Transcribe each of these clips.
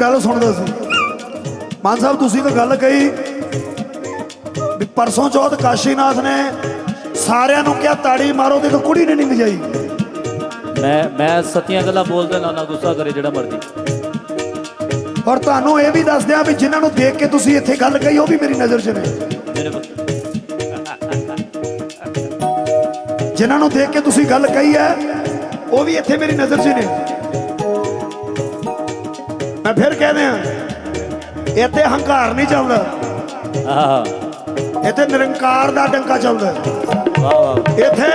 ਗੱਲ ਸੁਣਦਾ ਸੀ। ਮਾਨ ਸਾਹਿਬ ਤੁਸੀਂ ਤਾਂ ਗੱਲ ਕਹੀ ਵੀ ਪਰਸੋਂ ਚੌਥ ਕਾਸ਼ੀਨਾਥ ਨੇ ਸਾਰਿਆਂ ਨੂੰ ਕਿਹਾ ਤਾੜੀ ਮਾਰੋ ਤੇ ਇੱਕ ਕੁੜੀ ਨੇ ਨਹੀਂ ਵਜਾਈ ਮੈਂ ਮੈਂ ਸੱਚੀਆਂ ਗੱਲਾਂ ਬੋਲਦਾ ਨਾ ਨਾ ਗੁੱਸਾ ਕਰੇ ਜਿਹੜਾ ਮਰਜ਼ੀ। ਔਰ ਤੁਹਾਨੂੰ ਇਹ ਵੀ ਦੱਸ ਦਿਆਂ ਵੀ ਜਿਨ੍ਹਾਂ ਨੂੰ ਦੇਖ ਕੇ ਤੁਸੀਂ ਇੱਥੇ ਗੱਲ ਕਹੀ ਉਹ ਵੀ ਮੇਰੀ ਨਜ਼ਰ 'ਚ ਨੇ। ਜਿਨ੍ਹਾਂ ਨੂੰ ਦੇਖ ਕੇ ਤੁਸੀਂ ਗੱਲ ਕਹੀ ਹੈ ਉਹ ਵੀ ਇੱਥੇ ਮੇਰੀ ਨਜ਼ਰ 'ਚ ਨੇ। ਮੈਂ ਫਿਰ ਕਹਿ ਦਿਆਂ ਇੱਥੇ ਹੰਕਾਰ ਨਹੀਂ ਚੱਲਦਾ। ਆਹ। ਇੱਥੇ ਨਿਰੰਕਾਰ ਦਾ ਡੰਕਾ ਚੱਲਦਾ। ਵਾਹ ਵਾਹ। ਇੱਥੇ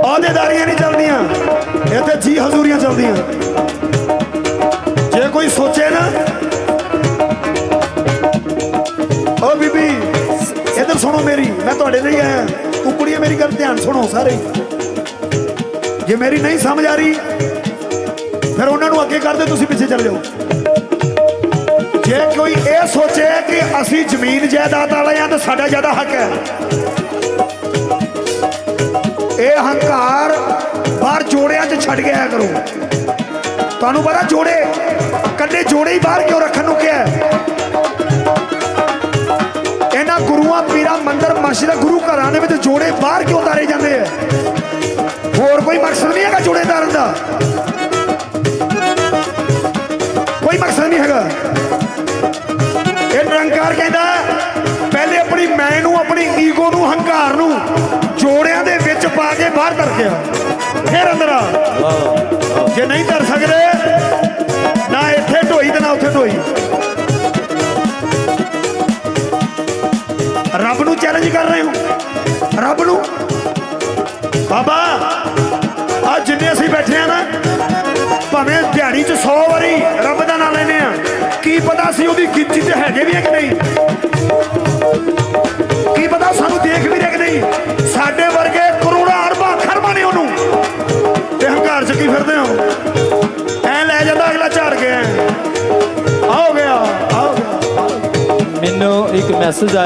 ਅਹੁਦੇਦਾਰੀਆਂ ਨਹੀਂ ਚੱਲਦੀਆਂ ਇੱਥੇ ਜੀ ਹਜ਼ੂਰੀਆਂ ਚੱਲਦੀਆਂ। ਜੇ ਕੋਈ ਸੋਚੇ ਨਾ ਓ ਬੀਬੀ ਇੱਧਰ ਸੁਣੋ ਮੇਰੀ ਮੈਂ ਤੁਹਾਡੇ ਲਈ ਆਇਆ। ਤੂੰ ਕੁੜੀਏ ਮੇਰੀ ਗੱਲ ਧਿਆਨ ਸੁਣੋ ਸਾਰੇ। ਜੇ ਮੇਰੀ ਨਹੀਂ ਸਮਝ ਆ ਰਹੀ ਫਿਰ ਉਹਨਾਂ ਨੂੰ ਅੱਗੇ ਕਰਦੇ ਤੁਸੀਂ ਪਿੱਛੇ ਚੱਲ ਜਾਓ। ਜੇ ਕੋਈ ਇਹ ਸੋਚੇ ਕਿ ਅਸੀਂ ਜ਼ਮੀਨ ਜਾਇਦਾਦ ਵਾਲੇ ਆ ਤਾਂ ਸਾਡਾ ਜ਼ਿਆਦਾ ਹੱਕ ਹੈ। ਇਹ ਹੰਕਾਰ ਬਾਹਰ ਜੋੜਿਆਂ 'ਚ ਛੱਡ ਗਿਆ ਕਰੋ। ਤੁਹਾਨੂੰ ਪਤਾ ਜੋੜੇ, ਕੱਲੇ ਜੋੜੇ ਹੀ ਬਾਹਰ ਕਿਉਂ ਰੱਖਣ ਨੂੰ ਕਿਹਾ? ਇਹਨਾਂ ਗੁਰੂਆਂ, ਪੀਰਾਂ, ਮੰਦਰ, ਮਸਜਿਦ, ਗੁਰੂ ਘਰਾਂ ਦੇ ਵਿੱਚ ਜੋੜੇ ਬਾਹਰ ਕਿਉਂ ਤਾਰੇ ਜਾਂਦੇ ਆ? ਹੋਰ ਕੋਈ ਮਕਸਦ ਨਹੀਂ ਹੈਗਾ ਜੋੜੇ ਤਾਰਨ ਦਾ। ਇਹ ਨਿਰੰਕਾਰ ਕਹਿੰਦਾ ਪਹਿਲੇ ਆਪਣੀ ਮੈਂ ਨੂੰ, ਆਪਣੀ ਈਗੋ ਨੂੰ, ਹੰਕਾਰ ਨੂੰ ਜੋੜਿਆਂ ਦੇ ਵਿੱਚ ਪਾ ਕੇ ਬਾਹਰ ਤਰਕਿਆ ਫਿਰ ਅੰਦਰ ਆ। ਜੇ ਨਹੀਂ ਧਰ ਸਕਦੇ, ਨਾ ਇੱਥੇ ਢੋਈ ਤੇ ਨਾ ਉੱਥੇ ਢੋਈ। ਰੱਬ ਨੂੰ ਚੈਲੰਜ ਕਰ ਰਹੇ ਹੋ? ਰੱਬ ਨੂੰ? ਬਾਬਾ ਆ ਜਿੰਨੇ ਅਸੀਂ ਬੈਠੇ ਆ ਨਾ, ਭਾਵੇਂ ਦਿਹਾੜੀ 'ਚ 100 ਵਾਰੀ ਰੱਬ ਦਾ ਨਾਮ ਲੈਨੇ ਆ। ਕੀ ਪਤਾ ਸੀ ਉਹਦੀ ਗਿਣਤੀ 'ਚ ਹੈਗੇ ਵੀ ਕਿ ਨਹੀਂ? ਕੀ ਪਤਾ ਸਾਨੂੰ ਦੇਖ ਵੀ ਰਿਹਾ ਕਿ ਨਹੀਂ? ਸਾਡੇ ਵਰਗੇ ਕਰੋੜਾਂ ਅਰਬਾਂ ਖਰਬਾਂ ਨੇ ਉਹਨੂੰ। ਤੇ ਹੰਕਾਰ 'ਚ ਕੀ ਫਿਰਦੇ ਹੋ? ਐ ਲੈ ਜਾਂਦਾ ਅਗਲਾ ਝਾੜ ਗਿਆ ਆ ਹੋ ਗਿਆ ਆ ਗਿਆ ਮੈਨੂੰ ਇੱਕ ਮੈਸੇਜ